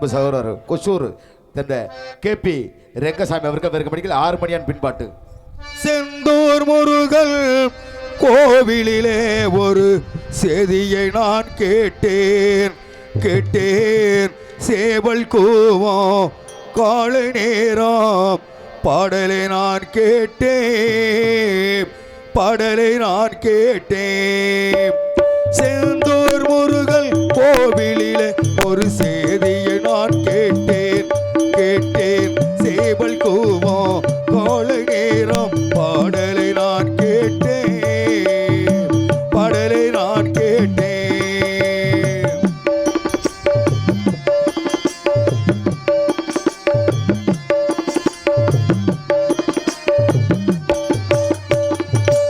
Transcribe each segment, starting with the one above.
அன்பு சகோதரர் கொசூர் தந்த கே பி ரெங்கசாமி அவருக்கு அவருக்கு படிக்கல ஆறு மணியான் பின்பாட்டு. செந்தூர் முருகல் கோவிலிலே ஒரு செய்தியை நான் கேட்டேன். கேட்டேன். சேவல் கூவம் காலை நேரம் பாடலை நான் கேட்டேன். பாடலை நான் கேட்டேன். செந்தூர் முருகல் கோவிலிலே ஒரு செய்தியை கேட்டேன் கேட்டேன். சேவல் கூவம் காலை நேரம். பாடலை நான் கேட்டேன் பாடலை நான் கேட்டேன்.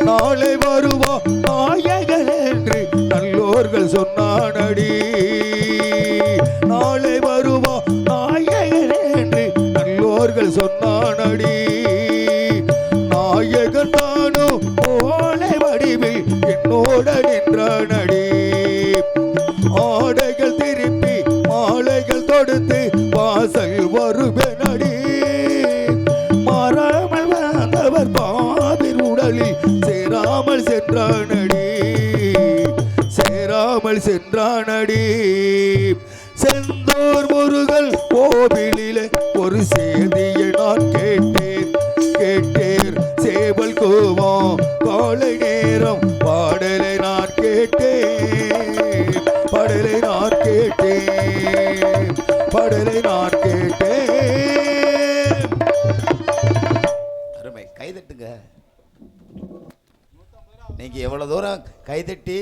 நாளை வருவோம் நாயகன் என்று நல்லோர்கள் சொன்னானடி. நாயகன் சொன்னானடி. நாயகன் தானோ ஓலை வடிவில் என்னோட நின்றானடி. ஆடைகள் திருப்பி மாலைகள் தொடுத்து வாசல் வருவேனடி. மாறாமல் வந்தவர் பாவின் உடலில் சேராமல் சென்றானடி. சேராமல் சென்றானடி. செந்தோர் முருகல் காலை நேரம் பாடலை நான் கேட்டேன். பாடலை நான் கேட்டேன். பாடலை நான் கேட்டேன். அருமை. கைதட்டுங்க நீங்க எவ்வளவு தூரம் கைதட்டி